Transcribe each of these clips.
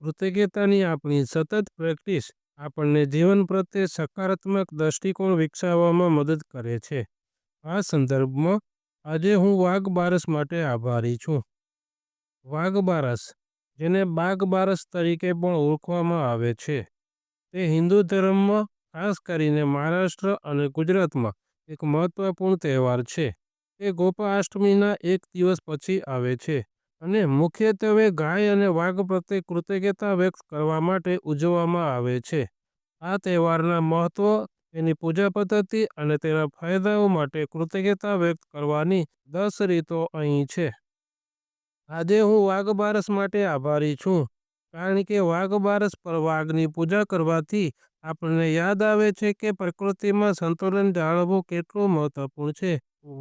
કૃતજ્ઞતાની આપણી સતત પ્રેક્ટિસ આપણને જીવન પ્રત્યે સકારાત્મક દૃષ્ટિકોણ વિકસાવવામાં મદદ કરે છે. આ સંદર્ભમાં, આજે હું વાઘ બારસ માટે આભારી છું. વાઘ બારસ, જેને બાઘ બારસ તરીકે પણ ઓળખવામાં આવે છે, તે હિન્દુ ધર્મમાં, ખાસ કરીને મહારાષ્ટ્ર અને ગુજરાતમાં એક મહત્વપૂર્ણ તહેવાર છે. તે ગોપાષ્ટમીના એક દિવસ પછી આવે છે અને મુખ્યત્વે ગાય અને વાઘ પ્રત્યે કૃતજ્ઞતા વ્યક્ત કરવા માટે ઉજવવામાં આવે છે. આ તહેવારના મહત્વ, તેની પૂજા પદ્ધતિ અને તેના ફાયદાઓ માટે કૃતજ્ઞતા વ્યક્ત કરવાની દસ રીતો અહીં છે. આજે હું વાઘ બારસ માટે આભારી છું કારણ કે વાઘ બારસ પર વાઘની પૂજા કરવાથી આપણને યાદ આવે છે કે પ્રકૃતિમાં સંતુલન જાળવવું કેટલું મહત્વપૂર્ણ છે.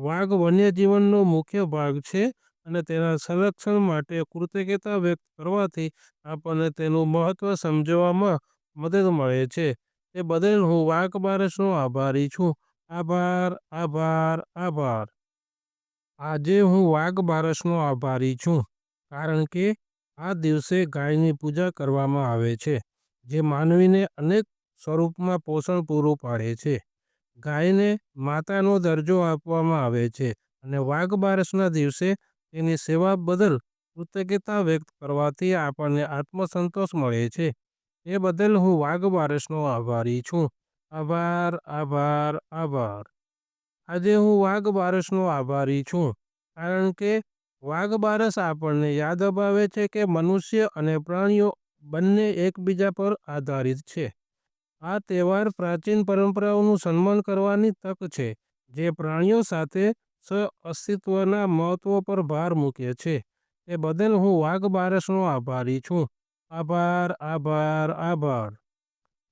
વાઘ વન્યજીવનનો મુખ્ય ભાગ છે અને તેના સંરક્ષણ માટે કૃતજ્ઞતા વ્યક્ત કરવાથી આપણને તેનું મહત્વ સમજવામાં મદદ મળે છે. તે બદલ હું વાઘ બારસનો આભારી છું. આભાર, આભાર, આભાર. આજે હું વાઘ બારસનો આભારી છું કારણ કે આ દિવસે ગાયની પૂજા કરવામાં આવે છે, જે માનવીને અનેક સ્વરૂપમાં પોષણ પૂરું પાડે છે. ગાયને માતાનો દરજ્જો આપવામાં આવે છે અને વાઘ બારસના દિવસે તેની સેવા બદલ કૃતજ્ઞતા વ્યક્ત કરવાથી આપણને આત્મસંતોષ મળે છે. એ બદલ હું વાઘ બારસનો આભારી છું. આભાર, આભાર, આભાર. આજે હું વાઘ બારસનો આભારી છું કારણ કે વાઘ બારસ આપણને યાદ અપાવે છે કે મનુષ્ય અને પ્રાણીઓ બંને એકબીજા પર આધારિત છે. આ તહેવાર પ્રાચીન પરંપરાઓનું સન્માન કરવાની તક છે જે પ્રાણીઓ સાથે સહઅસ્તિત્વના મહત્વ પર ભાર મૂકે છે. એ બદલ હું વાઘ બારસનો આભારી છું. આભાર, આભાર, આભાર.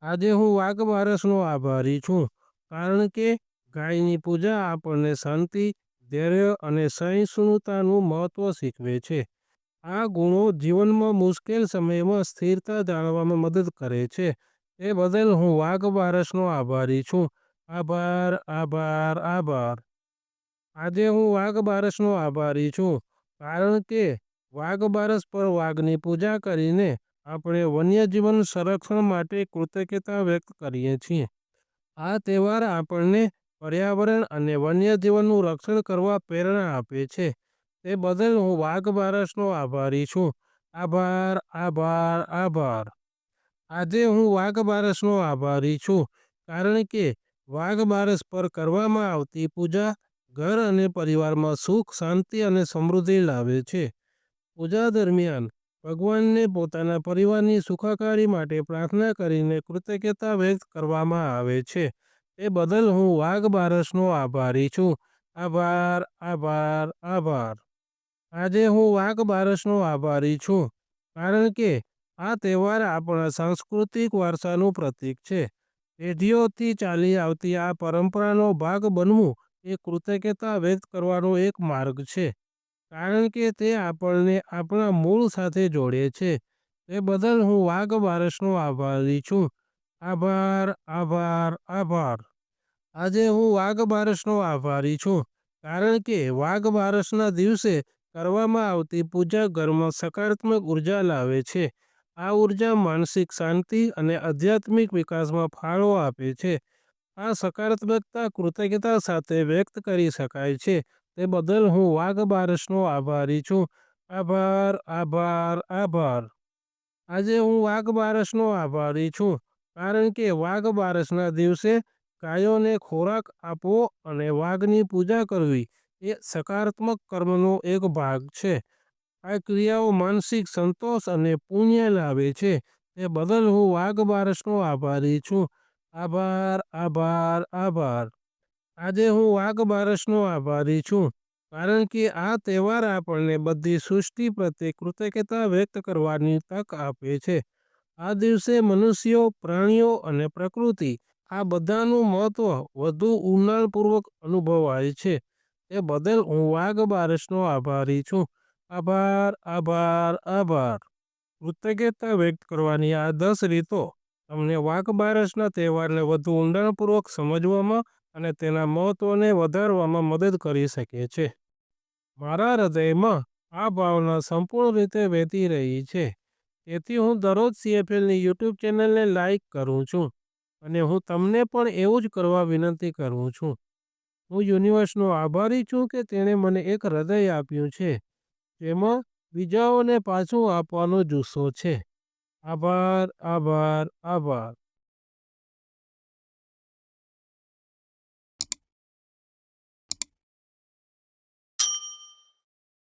આજે હું વાઘ બારસનો આભારી છું કારણ કે ગાયની પૂજા આપણને શાંતિ, ધૈર્ય અને સહિષ્ણુતાનું મહત્વ શીખવે છે. આ ગુણો જીવનમાં મુશ્કેલ સમયમાં સ્થિરતા જાળવવામાં મદદ કરે છે. એ બદલ હું વાઘ બારસનો આભારી છું. આભાર, આભાર, આભાર. આજે હું વાઘ બારસનો આભારી છું કારણ કે વાઘ બારસ પર વાઘની પૂજા કરીને આપણે વન્યજીવન સંરક્ષણ માટે કૃતજ્ઞતા વ્યક્ત કરીએ છીએ. આ તહેવાર આપણને પર્યાવરણ અને વન્યજીવનનું રક્ષણ કરવા પ્રેરણા આપે છે. તે બદલ હું વાઘ બારસનો આભારી છું. આભાર, આભાર, આભાર. આજે હું વાઘ બારસનો આભારી છું કારણ કે વાઘ બારસ પર કરવામાં આવતી પૂજા ઘર અને પરિવારમાં સુખ, શાંતિ અને સમૃદ્ધિ લાવે છે. પૂજા દરમિયાન, ભગવાનને પોતાના પરિવારની સુખાકારી માટે પ્રાર્થના કરીને કૃતજ્ઞતા વ્યક્ત કરવામાં આવે છે. તે બદલ હું વાઘ બારસનો આભારી છું. આભાર, આભાર, આભાર. આજે હું વાઘ બારસનો આભારી છું કારણ કે આ તહેવાર આપણા સાંસ્કૃતિક વારસાનું પ્રતીક છે. પેઢીઓથી ચાલી આવતી આ પરંપરાનો ભાગ બનવું એ કૃતજ્ઞતા વ્યક્ત કરવાનો એક માર્ગ છે કારણ કે તે આપણને આપણા મૂળ સાથે જોડે છે. તે બદલ હું વાઘ બારસનો આભારી છું. આભાર, આભાર, આભાર. આજે હું વાઘ બારસનો આભારી છું કારણ કે વાઘ બારસના દિવસે કરવામાં આવતી પૂજા ઘરમાં સકારાત્મક ઊર્જા લાવે છે. આ ઊર્જા માનસિક શાંતિ અને આધ્યાત્મિક વિકાસમાં ફાળો આપે છે. આ સકારાત્મકતા કૃતજ્ઞતા સાથે વ્યક્ત કરી શકાય છે. તે બદલ હું વાઘ બારસનો આભારી છું. આભાર, આભાર, આભાર. આજે હું વાઘ બારસનો આભારી છું કારણ કે વાઘ બારસના દિવસે ગાયોને ખોરાક આપવો અને વાઘની પૂજા કરવી એ સકારાત્મક કર્મનો એક ભાગ છે. આ ક્રિયાઓ માનસિક સંતોષ અને પુણ્ય લાવે છે. તે બદલ હું વાઘ બારસનો આભારી છું. આભાર, આભાર, આભાર. આજે હું વાઘ બારસનો આભારી છું કારણ કે આ તહેવાર આપણને બધી સૃષ્ટિ પ્રત્યે કૃતજ્ઞતા વ્યક્ત કરવાની તક આપે છે. આ દિવસે મનુષ્યો, પ્રાણીઓ અને પ્રકૃતિ આ બધાનું મહત્વ વધુ ઉંડાણપૂર્વક અનુભવાય છે. તે બદલ હું વાઘ બારસનો આભારી છું. આભાર, આભાર, આભાર. કૃતજ્ઞતા વ્યક્ત કરવાની આ દસ રીતો તમને વાઘ તહેવારને વધુ ઊંડાણપૂર્વક સમજવામાં અને તેના મહત્વને વધારવામાં મદદ કરી શકે છે. મારા હૃદયમાં આ ભાવના સંપૂર્ણ રીતે વહેતી રહી છે. તેથી હું દરરોજ સીએફએલની યુટ્યુબ ચેનલને લાઇક કરું છું અને હું તમને પણ એવું જ કરવા વિનંતી કરું છું હું યુનિવર્સનો આભારી છું કે તેણે મને એક હૃદય આપ્યું છે, જેમાં બીજાઓને પાછું આપવાનો જુસ્સો છે આભાર આભાર આભાર